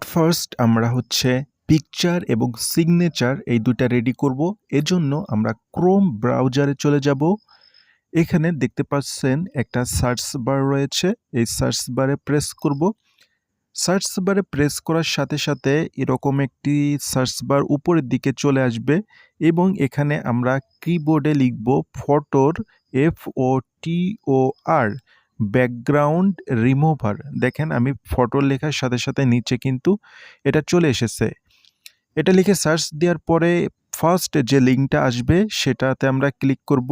At first আমরা হচ্ছে picture এবং সিগনেচার এই দুইটা রেডি করব। এজন্য আমরা ক্রোম ব্রাউজারে চলে যাব। এখানে দেখতে পাচ্ছেন একটা সার্চ বার রয়েছে। এই সার্চ বারে প্রেস করব। সার্চ বারে প্রেস করার সাথে সাথে এরকম একটি সার্চ বার উপরের দিকে চলে আসবে এবং এখানে আমরা কিবোর্ডে লিখব ফটোর F O T O R background remover দেখেন আমি ফটো লেখার সাথে সাথে নিচে কিন্তু এটা চলে এসেছে। এটা লিখে সার্চ দেওয়ার পরে ফার্স্ট যে লিঙ্কটা আসবে সেটাতে আমরা ক্লিক করব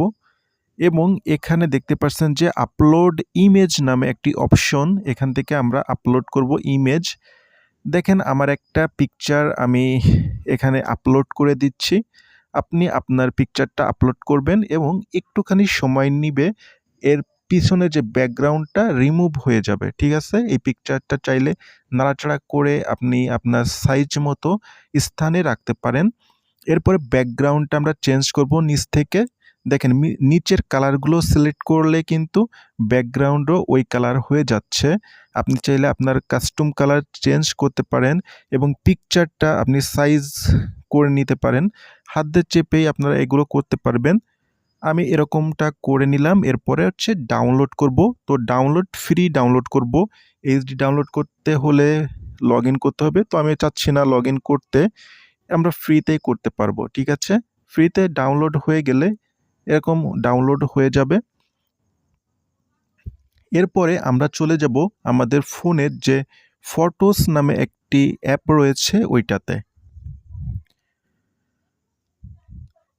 এবং এখানে দেখতে পাচ্ছেন যে আপলোড ইমেজ নামে একটি অপশন এখান থেকে আমরা আপলোড করব ইমেজ দেখেন আমার একটা পিকচার আমি এখানে আপলোড করে দিচ্ছি। আপনি আপনার পিকচারটা আপলোড করবেন এবং একটুখানি সময় নিবে। এর পিছনে যে ব্যাকগ্রাউন্ডটা রিমুভ হয়ে যাবে, ঠিক আছে? এই পিকচারটা চাইলে নাড়াচাড়া করে আপনি আপনার সাইজ মতো স্থানে রাখতে পারেন। এরপরে ব্যাকগ্রাউন্ডটা আমরা চেঞ্জ করব নিচ থেকে। দেখেন নিচের কালারগুলো সিলেক্ট করলে কিন্তু ব্যাকগ্রাউন্ডও ওই কালার হয়ে যাচ্ছে। আপনি চাইলে আপনার কাস্টম কালার চেঞ্জ করতে পারেন এবং পিকচারটা আপনি সাইজ করে নিতে পারেন। হাত দিয়ে চেপেই আপনারা এগুলো করতে পারবেন। আমি এরকমটা করে নিলাম, এরপরে হচ্ছে ডাউনলোড করব। তো ডাউনলোড ফ্রি ডাউনলোড করব। এইচডি ডাউনলোড করতে হলে লগ করতে হবে। তো আমি চাচ্ছি না লগ করতে, আমরা ফ্রিতেই করতে পারব, ঠিক আছে? ফ্রিতে ডাউনলোড হয়ে গেলে এরকম ডাউনলোড হয়ে যাবে। এরপরে আমরা চলে যাব আমাদের ফোনের যে ফটোস নামে একটি অ্যাপ রয়েছে ওইটাতে।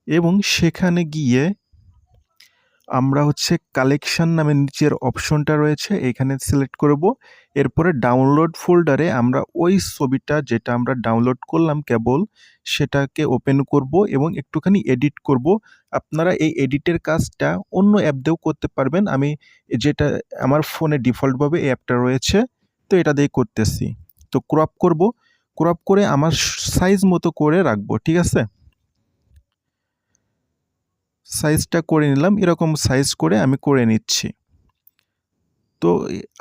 এবং সেখানে গিয়ে আমরা হচ্ছে কালেকশন নামে নিচের অপশনটা রয়েছে, এখানে সিলেক্ট করব। এরপরে ডাউনলোড ফোল্ডারে আমরা ওই ছবিটা যেটা আমরা ডাউনলোড করলাম কেবল, সেটাকে ওপেন করব এবং একটুখানি এডিট করব। আপনারা এই এডিটের কাজটা অন্য অ্যাপ দিয়েও করতে পারবেন। আমি যেটা, আমার ফোনে ডিফল্টভাবে এই অ্যাপটা রয়েছে, তো এটা দিয়ে করতেছি। তো ক্রপ করব ক্রপ করে আমার সাইজ মতো করে রাখব, ঠিক আছে? সাইজটা করে নিলাম, এরকম সাইজ করে আমি করে নিচ্ছি। তো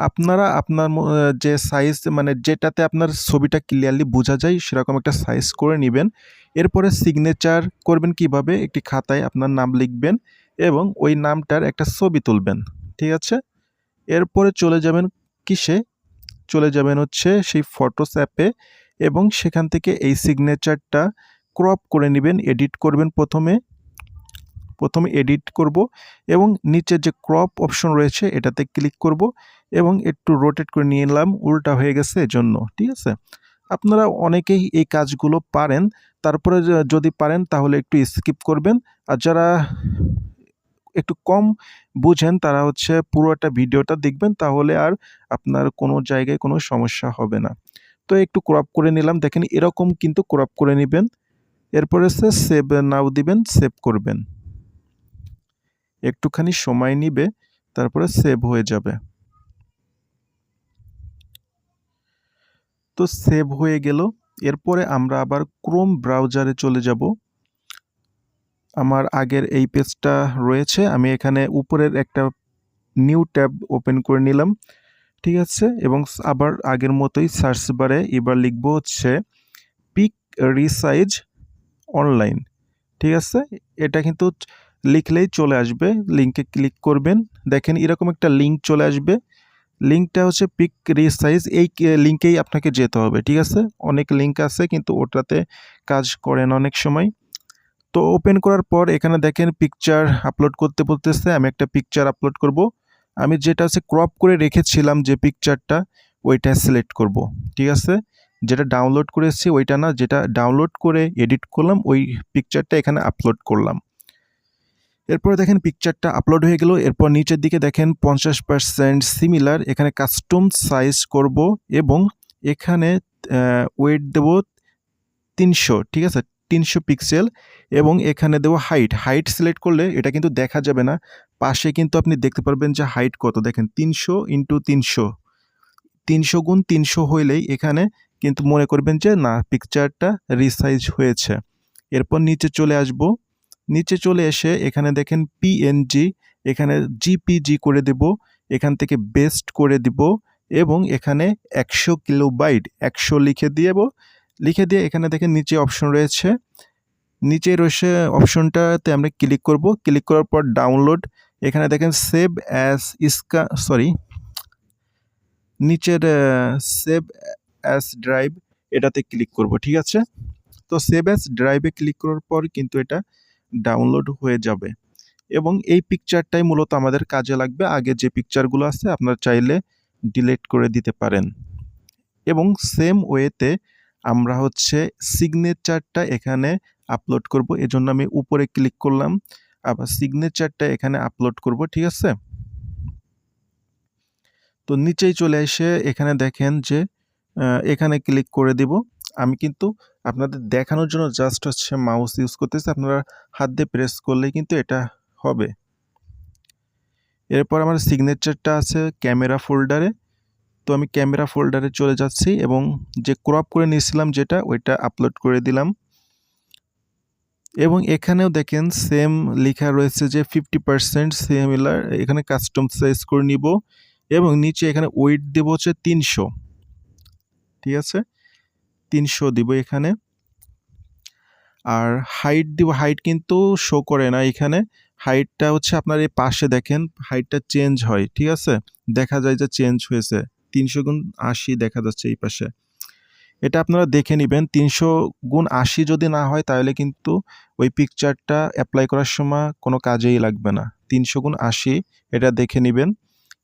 আপনারা আপনার যে সাইজ মানে যেটাতে আপনার ছবিটা ক্লিয়ারলি বোঝা যায়, সেরকম একটা সাইজ করে নেবেন। এরপরে সিগনেচার করবেন কীভাবে? একটি খাতায় আপনার নাম লিখবেন এবং ওই নামটার একটা ছবি তুলবেন, ঠিক আছে? এরপরে চলে যাবেন কিসে? চলে যাবেন হচ্ছে সেই ফটোস অ্যাপে এবং সেখান থেকে এই সিগনেচারটা ক্রপ করে নেবেন এডিট করবেন প্রথমে। প্রথমে এডিট করব এবং নিচে যে ক্রপ অপশন রয়েছে এটাতে ক্লিক করব এবং একটু রোটেট করে নিয়ে এলাম উল্টা হয়ে গেছে এজন্য, ঠিক আছে? আপনারা অনেকেই এই কাজগুলো পারেন, তারপরে যদি পারেন তাহলে একটু স্কিপ করবেন। আর যারা একটু কম বুঝেন, তারা হচ্ছে পুরোটা ভিডিওটা দেখবেন, তাহলে আর আপনার কোনো জায়গায় কোনো সমস্যা হবে না। তো একটু ক্রপ করে নিলাম, দেখেন এরকম কিন্তু ক্রপ করে নেবেন। এরপরে সে সেভ নাও দিবেন সেভ করবেন। একটুখানি সময় নিবে, তারপরে সেভ হয়ে যাবে। তো সেভ হয়ে গেল। এরপরে আমরা আবার ক্রোম ব্রাউজারে চলে যাব। আমার আগের এই পেজটা রয়েছে, আমি এখানে উপরের একটা নিউ ট্যাব ওপেন করে নিলাম, ঠিক আছে? এবং আবার আগের মতোই সার্চ বারে এবার লিখব হচ্ছে পিক রিসাইজ অনলাইন ঠিক আছে? এটা কিন্তু লিখলেই চলে আসবে। লিঙ্কে ক্লিক করবেন। দেখেন এরকম একটা লিঙ্ক চলে আসবে। লিঙ্কটা হচ্ছে পিক রিসাইজ এই লিঙ্কেই আপনাকে যেতে হবে, ঠিক আছে? অনেক লিঙ্ক আছে, কিন্তু ওটাতে কাজ করেন অনেক সময়। তো ওপেন করার পর এখানে দেখেন পিকচার আপলোড করতে বলতেছে, আমি একটা পিকচার আপলোড করব। আমি যেটা হচ্ছে ক্রপ করে রেখেছিলাম যে পিকচারটা ওইটা সিলেক্ট করব, ঠিক আছে? যেটা ডাউনলোড করেছি, ওইটা না, যেটা ডাউনলোড করে এডিট করলাম, ওই পিকচারটা এখানে আপলোড করলাম। এরপরে দেখেন পিকচারটা আপলোড হয়ে গেল। এরপর নিচের দিকে দেখেন পঞ্চাশ পার্সেন্ট সিমিলার এখানে কাস্টম সাইজ করব এবং এখানে ওয়েট দেব তিনশো, ঠিক আছে? তিনশো পিক্সেল এবং এখানে দেবো হাইট হাইট সিলেক্ট করলে এটা কিন্তু দেখা যাবে না। পাশে কিন্তু আপনি দেখতে পারবেন যে হাইট কত। দেখেন তিনশো ইন্টু তিনশো। তিনশো গুণ তিনশো হইলেই এখানে কিন্তু মনে করবেন যে না পিকচারটা রিসাইজ হয়েছে। এরপর নিচে চলে আসব। নিচে চলে এসে এখানে দেখেন পিএনজি এখানে জিপিজি করে দেব, এখান থেকে বেস্ট করে দিব এবং এখানে একশো কিলোবাইট একশো লিখে দিয়ে লিখে দিয়ে এখানে দেখেন নিচে অপশন রয়েছে। নিচে রয়েছে অপশনটাতে আমরা ক্লিক করব। ক্লিক করার পর ডাউনলোড এখানে দেখেন সেভ অ্যাস ইসকা সরি নিচের সেভ অ্যাস ড্রাইভ এটাতে ক্লিক করব, ঠিক আছে? তো সেভ অ্যাস ড্রাইভে ক্লিক করার পর কিন্তু এটা ডাউনলোড হয়ে যাবে। এবং এই পিকচারটাই মূলত আমাদের কাজে লাগবে। আগে যে পিকচারগুলো আছে, আপনারা চাইলে ডিলিট করে দিতে পারেন। এবং সেম ওয়েতে আমরা হচ্ছে সিগনেচারটা এখানে আপলোড করব। এজন্য আমি উপরে ক্লিক করলাম। আবার সিগনেচারটা এখানে আপলোড করব, ঠিক আছে? তো নিচেই চলে এসে এখানে দেখেন যে এখানে ক্লিক করে দিব। আমি কিন্তু আপনাদের দেখানোর জন্য জাস্ট হচ্ছে মাউস ইউজ করতেছি। আপনারা হাত দিয়ে প্রেস করলে কিন্তু এটা হবে। এরপর আমার সিগনেচারটা আছে ক্যামেরা ফোল্ডারে তো আমি ক্যামেরা ফোল্ডারে চলে যাচ্ছি এবং যে ক্রপ করে নিয়েছিলাম যেটা, ওইটা আপলোড করে দিলাম। এবং এখানেও দেখেন সেম লেখা রয়েছে যে ফিফটি পার্সেন্ট সিমিলার এখানে কাস্টম সাইজ করে নিব। এবং নিচে এখানে ওয়েট দেব হচ্ছে তিনশো। ঠিক আছে? তিনশো দিব এখানে। আর হাইট দিব হাইট কিন্তু শো করে না এখানে। হাইটটা হচ্ছে আপনার এই পাশে দেখেন হাইটটা চেঞ্জ হয়, ঠিক আছে? দেখা যায় যে চেঞ্জ হয়েছে, তিনশো গুণ আশি দেখা যাচ্ছে এই পাশে। এটা আপনারা দেখে নেবেন, তিনশো গুণ আশি যদি না হয় তাহলে কিন্তু ওই পিকচারটা অ্যাপ্লাই করার সময় কোনো কাজেই লাগবে না। তিনশো গুণ আশি, এটা দেখে নেবেন।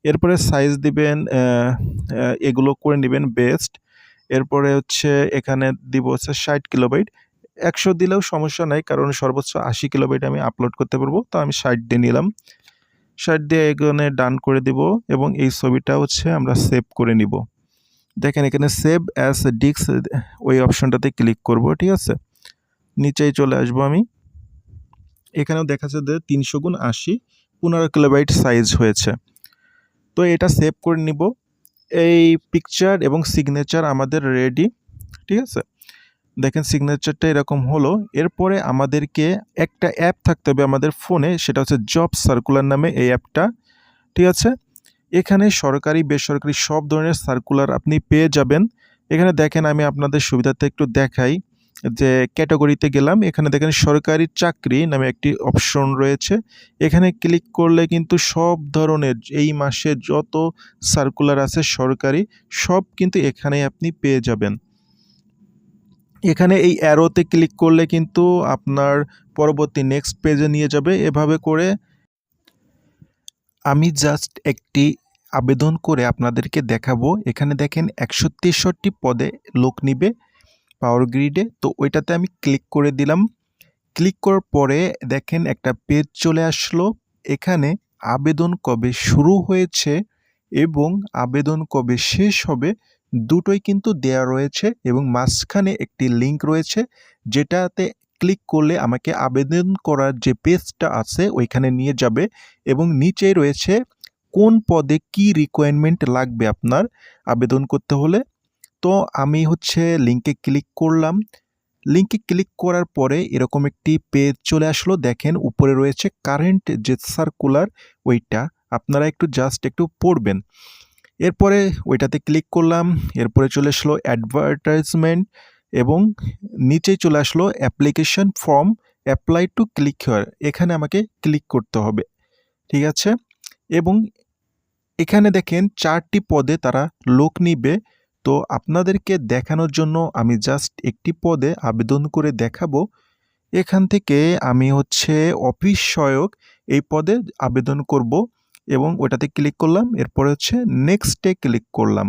এরপরে সাইজ দিবেন এগুলো করে নেবেন বেস্ট এরপরে হচ্ছে এখানে দিব হচ্ছে ষাট কিলোবাইট। একশো দিলেও সমস্যা নাই, কারণ সর্বোচ্চ আশি কিলোবাইট আমি আপলোড করতে পারব, তো আমি ষাট দিয়ে নিলাম। ষাট দিয়ে এখানে ডান করে দিব এবং এই ছবিটা হচ্ছে আমরা সেভ করে নিব। দেখেন এখানে সেভ অ্যাজ ডিক্স ওই অপশনটাতে ক্লিক করব, ঠিক আছে? নিচেই চলে আসব আমি। এখানেও দেখা যাচ্ছে যে তিনশো গুণ আশি, পনেরো কিলোবাইট সাইজ হয়েছে। তো এটা সেভ করে নিব। এই পিকচার এবং সিগনেচার আমাদের রেডি ঠিক আছে? দেখেন সিগনেচারটা এরকম হলো। এরপরে আমাদেরকে একটা অ্যাপ থাকতে হবে আমাদের ফোনে সেটা হচ্ছে জব সার্কুলার নামে এই অ্যাপটা ঠিক আছে? এখানে সরকারি, বেসরকারি সব ধরনের সার্কুলার আপনি পেয়ে যাবেন। এখানে দেখেন আমি আপনাদের সুবিধাতে একটু দেখাই। যে ক্যাটাগরিতে গেলাম, এখানে দেখেন সরকারি চাকরি নামে একটি অপশন রয়েছে। এখানে ক্লিক করলে কিন্তু সব ধরনের এই মাসে যত সার্কুলার আছে সরকারি, সব কিন্তু এখানে আপনি পেয়ে যাবেন। এখানে এই অ্যারোতে ক্লিক করলে কিন্তু আপনার পরবর্তী নেক্সট পেজে নিয়ে যাবে। এভাবে করে আমি জাস্ট একটি আবেদন করে আপনাদেরকে দেখাবো। এখানে দেখেন একশো তেষট্টি পদে লোক নিবে। পাওয়ার গ্রিডে তো ওইটাতে আমি ক্লিক করে দিলাম। ক্লিক করার পরে দেখেন একটা পেজ চলে আসলো। এখানে আবেদন কবে শুরু হয়েছে এবং আবেদন কবে শেষ হবে দুটোই কিন্তু দেয়া রয়েছে এবং মাঝখানে একটি লিংক রয়েছে যেটাতে ক্লিক করলে আমাকে আবেদন করার যে পেজটা আছে ওইখানে নিয়ে যাবে এবং নিচে রয়েছে কোন পদে কি রিকোয়ারমেন্ট লাগবে আপনার আবেদন করতে হলে। তো আমি হচ্ছে লিঙ্কে ক্লিক করলাম। লিঙ্কে ক্লিক করার পরে এরকম একটি পেজ চলে আসলো। দেখেন উপরে রয়েছে কারেন্ট যে সার্কুলার ওইটা। আপনারা একটু জাস্ট একটু পড়বেন। এরপরে ওইটাতে ক্লিক করলাম। এরপরে চলে আসলো অ্যাডভার্টাইজমেন্ট এবং নিচে চলে আসলো application form apply to click here এখানে আমাকে ক্লিক করতে হবে। ঠিক আছে? এবং এখানে দেখেন চারটি পদে তারা লোক নিবে। তো আপনাদেরকে দেখানোর জন্য আমি জাস্ট একটি পদে আবেদন করে দেখাবো। এখান থেকে আমি হচ্ছে অফিস সহায়ক এই পদে আবেদন করব এবং ওটাতে ক্লিক করলাম, এরপরে হচ্ছে নেক্সটে ক্লিক করলাম।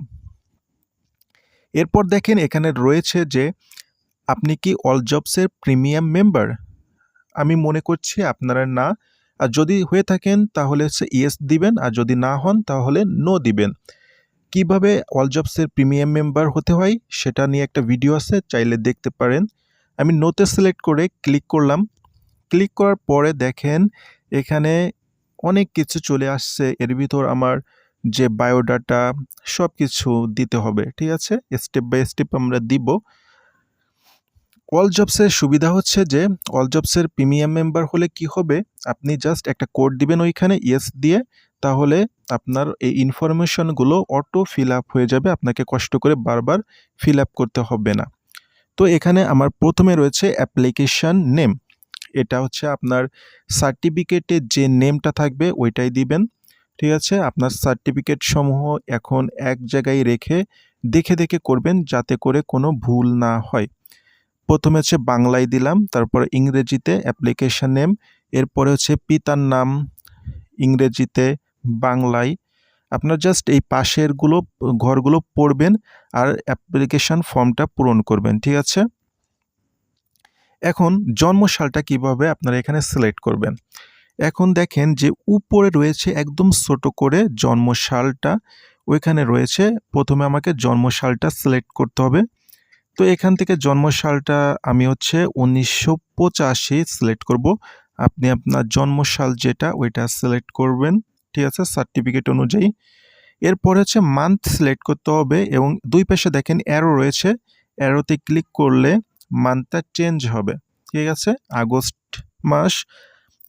এরপর দেখেন এখানে রয়েছে যে, আপনি কি অল জবসের প্রিমিয়াম মেম্বার আমি মনে করছি আপনারা না। আর যদি হয়ে থাকেন তাহলে হচ্ছে ইয়েস দিবেন, আর যদি না হন তাহলে নো দিবেন। কীভাবে অল জবসের প্রিমিয়াম মেম্বার হতে হয় সেটা নিয়ে একটা ভিডিও আছে, চাইলে দেখতে পারেন। আমি নোতে সিলেক্ট করে ক্লিক করলাম। ক্লিক করার পরে দেখেন, এখানে অনেক কিছু চলে আসছে। এর ভিতর আমার যে বায়োডাটা সব কিছু দিতে হবে, ঠিক আছে? স্টেপ বাই স্টেপ আমরা দিব। অল জবসের সুবিধা হচ্ছে যে অল জবসের প্রিমিয়াম মেম্বার হলে কি হবে? আপনি জাস্ট একটা কোড দিবেন ওইখানে ইয়েস দিয়ে। তাহলে আপনার এই ইনফরমেশনগুলো অটো ফিল আপ হয়ে যাবে। আপনাকে কষ্ট করে বারবার ফিল আপ করতে হবে না। তো এখানে আমার প্রথমে রয়েছে অ্যাপ্লিকেশান নেম এটা হচ্ছে আপনার সার্টিফিকেটের যে নেমটা থাকবে, ওইটাই দিবেন। ঠিক আছে? আপনার সার্টিফিকেট সমূহ এখন এক জায়গায় রেখে দেখে দেখে করবেন যাতে করে কোনো ভুল না হয়। প্রথমে হচ্ছে বাংলায় দিলাম, তারপরে ইংরেজিতে অ্যাপ্লিকেশান নেম এরপরে হচ্ছে পিতার নাম ইংরেজিতে বাংলায় আপনার জাস্ট এই পাশেরগুলো, ঘরগুলো পড়বেন আর অ্যাপ্লিকেশন ফর্মটা পূরণ করবেন, ঠিক আছে? এখন জন্মসালটা কীভাবে আপনারা এখানে সিলেক্ট করবেন? এখন দেখেন যে উপরে রয়েছে একদম ছোট করে জন্মসালটা, ওইখানে রয়েছে প্রথমে আমাকে জন্মসালটা সিলেক্ট করতে হবে। তো এখান থেকে জন্মসালটা আমি হচ্ছে উনিশশো পঁচাশি সিলেক্ট করব। আপনি আপনার জন্মসাল যেটা, ওইটা সিলেক্ট করবেন। ঠিক আছে সার্টিফিকেট অনুযায়ী। এরপর হচ্ছে মান্থ সিলেক্ট করতে হবে এবং দুই পাশে দেখেন অ্যারো রয়েছে। অ্যারোতে ক্লিক করলে মান্থটা চেঞ্জ হবে। ঠিক আছে, আগস্ট মাস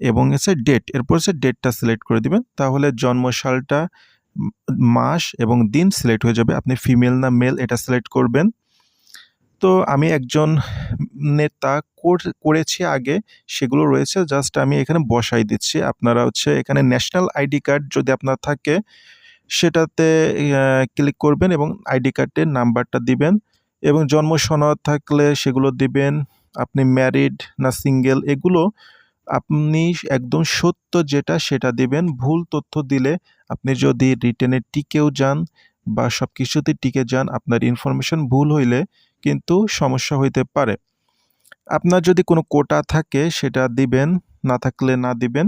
এবং হচ্ছে ডেট এরপর হচ্ছে ডেটটা সিলেক্ট করে দিবেন। তাহলে জন্মসালটা মাস এবং দিন সিলেক্ট হয়ে যাবে। আপনি ফিমেল না মেল এটা সিলেক্ট করবেন। তো আমি একজন নেতা করেছি আগে, সেগুলো রয়েছে। জাস্ট আমি এখানে বসাই দিচ্ছি। আপনারা হচ্ছে এখানে ন্যাশনাল আইডি কার্ড যদি আপনার থাকে, সেটাতে ক্লিক করবেন এবং আইডি কার্ডের নাম্বারটা দিবেন এবং জন্ম সনদ থাকলে সেগুলো দিবেন। আপনি ম্যারিড না সিঙ্গেল, এগুলো আপনি একদম সত্য যেটা, সেটা দিবেন। ভুল তথ্য দিলে আপনি যদি রিটেনে টিকেও যান বা সব কিছুতে টিকে যান, আপনার ইনফরমেশন ভুল হইলে কিন্তু সমস্যা হইতে পারে। আপনার যদি কোনো কোটা থাকে, সেটা দিবেন, না থাকলে না দিবেন।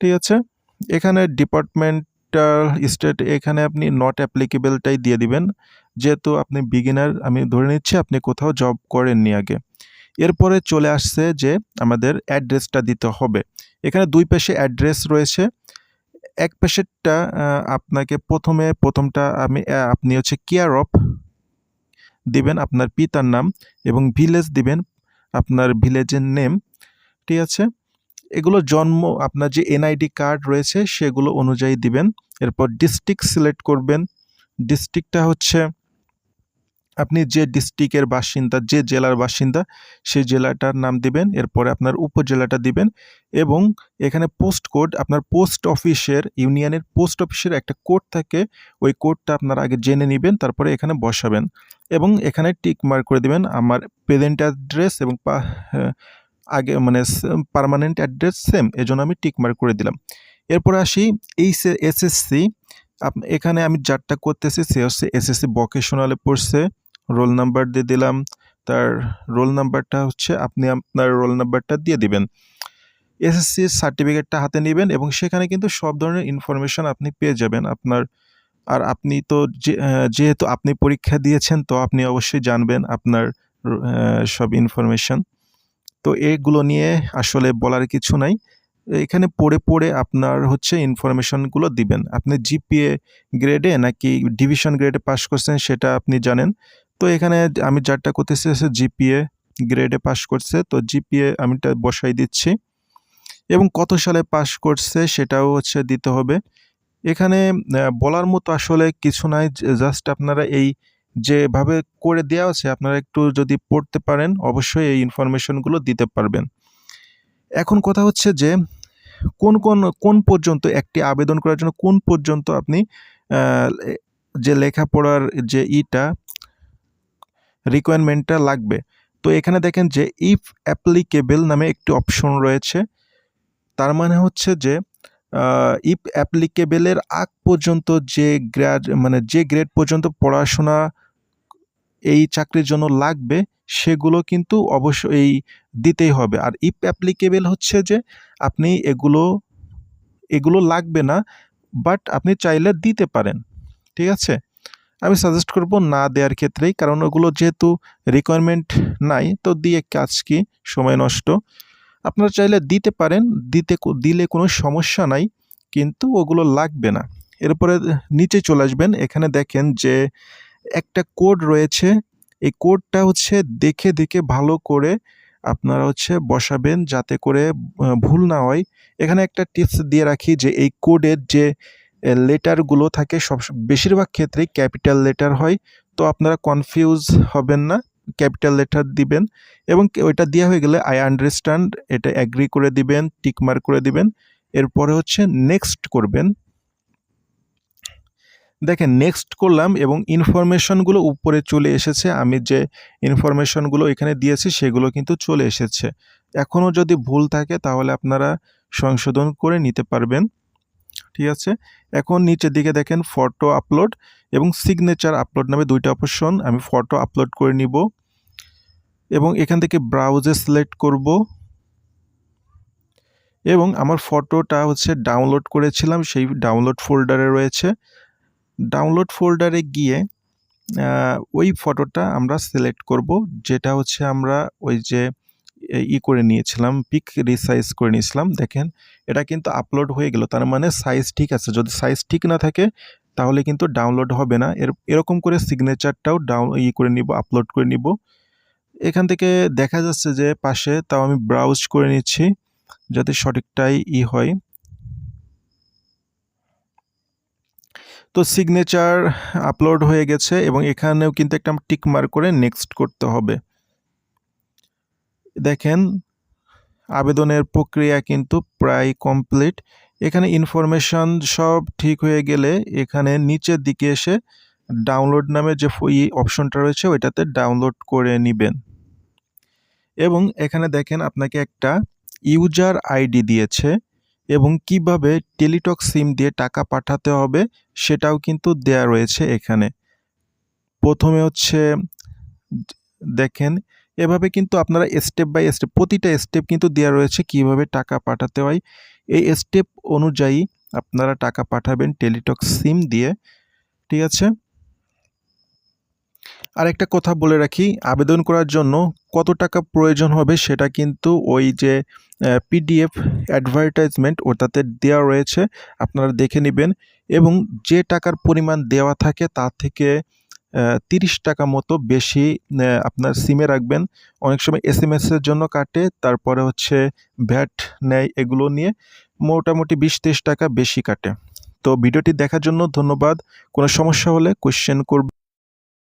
ঠিক আছে? এখানে ডিপার্টমেন্টাল স্টেট এখানে আপনি নট অ্যাপ্লিকেবলটাই দিয়ে দিবেন। যেহেতু আপনি বিগিনার আমি ধরে নিচ্ছি আপনি কোথাও জব করেননি আগে। এরপরে চলে আসছে যে আমাদের অ্যাড্রেসটা দিতে হবে। এখানে দুই পাশে অ্যাড্রেস রয়েছে। এক পাশেরটা আপনাকে প্রথমে, প্রথমটা আমি আপনি হচ্ছে কেয়ার অফ দিবেন আপনার পিতার নাম এবং ভিলেজ দিবেন আপনার ভিলেজের নেম, ঠিক আছে? এগুলো জন্ম, আপনার যে এনআইডি কার্ড রয়েছে সেগুলো অনুযায়ী দিবেন। এরপর ডিস্ট্রিক্ট সিলেক্ট করবেন। ডিস্ট্রিক্টটা হচ্ছে আপনি যে ডিস্ট্রিক্টের বাসিন্দা, যে জেলার বাসিন্দা, সেই জেলাটার নাম দিবেন, এরপরে আপনার উপজেলাটা দিবেন এবং এখানে পোস্ট কোড, আপনার পোস্ট অফিসের, ইউনিয়নের পোস্ট অফিসের একটা কোড থাকে, ওই কোডটা আপনার আগে জেনে নেবেন, তারপরে এখানে বসাবেন এবং এখানে টিক মার্ক করে দিবেন আমার প্রেজেন্ট অ্যাড্রেস এবং আগে মানে পারমানেন্ট অ্যাড্রেস সেম, এজন্য আমি টিক মার্ক করে দিলাম। এরপরে আসি এই এসএসসি এখানে আমি যারটা করতেছি, সে হচ্ছে এসএসসি ভোকেশনালে পড়ছে। রোল নাম্বার দিয়ে দিলাম। তার রোল নাম্বারটা হচ্ছে আপনি আপনার রোল নাম্বারটা দিয়ে দিবেন। এসএসসি সার্টিফিকেটটা হাতে নেবেন এবং সেখানে কিন্তু সব ধরনের ইনফরমেশান আপনি পেয়ে যাবেন। আপনার আর আপনি তো যেহেতু আপনি পরীক্ষা দিয়েছেন, তো আপনি অবশ্যই জানবেন আপনার সব ইনফরমেশান তো এগুলো নিয়ে আসলে বলার কিছু নাই। এখানে পড়ে পড়ে আপনার হচ্ছে ইনফরমেশনগুলো দিবেন। আপনি জিপিএ গ্রেডে নাকি ডিভিশন গ্রেডে পাস করছেন সেটা আপনি জানেন। তো এখানে আমি যারটা করতেছি হচ্ছে জিপিএ গ্রেডে পাস করছে। তো জিপিএ আমিটা বসাই দিচ্ছি। এবং কত সালে পাস করছে সেটাও হচ্ছে দিতে হবে। এখানে বলার মতো আসলে কিছু নাই। জাস্ট আপনারা এই যেভাবে করে দেওয়া আছে, আপনারা একটু যদি পড়তে পারেন, অবশ্যই এই ইনফরমেশনগুলো দিতে পারবেন। এখন কথা হচ্ছে যে, কোন কোন কোন পর্যন্ত একটি আবেদন করার জন্য কোন পর্যন্ত আপনি যে লেখাপড়ার যে ইটা রিকোয়ারমেন্টটা লাগবে। তো এখানে দেখেন যে ইফ অ্যাপ্লিকেবল নামে একটি অপশন রয়েছে। তার মানে হচ্ছে যে ইফ অ্যাপ্লিকেবেলের আগ পর্যন্ত যে গ্রেড মানে যে গ্রেড পর্যন্ত পড়াশোনা এই চাকরির জন্য লাগবে, সেগুলো কিন্তু অবশ্যই দিতেই হবে। আর ইফ অ্যাপ্লিকেবেল হচ্ছে যে, আপনি এগুলো এগুলো লাগবে না বাট আপনি চাইলে দিতে পারেন। ঠিক আছে? আমি সাজেস্ট করব না দেওয়ার ক্ষেত্রেই, কারণ ওগুলো যেহেতু রিকোয়ারমেন্ট নাই, তো দিয়ে কাজ কি? সময় নষ্ট। আপনারা চাইলে দিতে পারেন, দিতে দিলে কোনো সমস্যা নাই, কিন্তু ওগুলো লাগবে না। এরপরে নিচে চলে আসবেন, এখানে দেখেন যে একটা কোড রয়েছে, এই কোডটা হচ্ছে দেখে দেখে ভালো করে আপনারা হচ্ছে বসাবেন, যাতে করে ভুল না হয়। এখানে একটা টিপস দিয়ে রাখি যে এই কোডের যে লেটারগুলো থাকে সব বেশিরভাগ ক্ষেত্রেই ক্যাপিটাল লেটার হয়, তো আপনারা কনফিউজ হবেন না ক্যাপিটাল লেটার দিবেন এবং ওইটা দেওয়া হয়ে গেলে আই আন্ডারস্ট্যান্ড এটা অ্যাগ্রি করে দিবেন টিক মার্ক করে দিবেন, এরপরে হচ্ছে নেক্সট করবেন। দেখেন নেক্সট করলাম এবং ইনফরমেশনগুলো উপরে চলে এসেছে, আমি যে ইনফরমেশনগুলো এখানে দিয়েছি সেগুলো কিন্তু চলে এসেছে। এখনও যদি ভুল থাকে তাহলে আপনারা সংশোধন করে নিতে পারবেন। ঠিক আছে? এখন নিচের দিকে দেখেন ফটো আপলোড এবং সিগনেচার আপলোড নামে দুইটা অপশন আমি ফটো আপলোড করে নিব এবং এখান থেকে ব্রাউজে সিলেক্ট করব এবং আমার ফটোটা হচ্ছে ডাউনলোড করেছিলাম, সেই ডাউনলোড ফোল্ডারে রয়েছে। ডাউনলোড ফোল্ডারে গিয়ে ওই ফটোটা আমরা সিলেক্ট করব, যেটা হচ্ছে আমরা ওই যে ই করে নিয়েছিলাম পিক রিসাইজ করে নিয়েছিলাম, দেখেন, এটা কিন্তু আপলোড হয়ে গেল, তার মানে সাইজ ঠিক আছে, যদি সাইজ ঠিক না থাকে, তাহলে কিন্তু ডাউনলোড হবে না, এর, এরকম করে সিগনেচারটাও ডাউন ই করে নিব আপলোড করে নিব, এখান থেকে দেখা যাচ্ছে যে পাশে, তাও আমি ব্রাউজ করে নিচ্ছি, যাতে সঠিকটাই ই হয়, তো সিগনেচার আপলোড হয়ে গেছে, এবং এখানেও কিন্তু একটা টিক মার্ক করে নেক্সট করতে হবে দেখেন, আবেদনের প্রক্রিয়া কিন্তু প্রায় কমপ্লিট। এখানে ইনফরমেশন সব ঠিক হয়ে গেলে এখানে নিচের দিকে এসে ডাউনলোড নামে যে ই অপশনটা রয়েছে, ওইটাতে ডাউনলোড করে নেবেন। এবং এখানে দেখেন আপনাকে একটা ইউজার আইডি দিয়েছে এবং কীভাবে টেলিটক সিম দিয়ে টাকা পাঠাতে হবে সেটাও কিন্তু দেয়া রয়েছে এখানে। প্রথমে হচ্ছে, দেখেন এভাবে কিন্তু আপনারা স্টেপ বাই স্টেপ প্রতিটা স্টেপ কিন্তু দেওয়া রয়েছে কীভাবে টাকা পাঠাতে হয়। এই স্টেপ অনুযায়ী আপনারা টাকা পাঠাবেন টেলিটক সিম দিয়ে, ঠিক আছে? আর একটা কথা বলে রাখি, আবেদন করার জন্য কত টাকা প্রয়োজন হবে সেটা কিন্তু ওই যে পিডিএফ অ্যাডভার্টাইজমেন্ট ওটাতে দেওয়া রয়েছে, আপনারা দেখে নেবেন এবং যে টাকার পরিমাণ দেওয়া থাকে তা থেকে তিরিশ টাকা মতো বেশি আপনার সিমে রাখবেন। অনেক সময় এস এম এসের জন্য কাটে, তারপরে হচ্ছে ভ্যাট নেয় এগুলো নিয়ে। মোটামুটি বিশ তিরিশ টাকা বেশি কাটে। তো ভিডিওটি দেখার জন্য ধন্যবাদ। কোনো সমস্যা হলে কোয়েশ্চেন করবে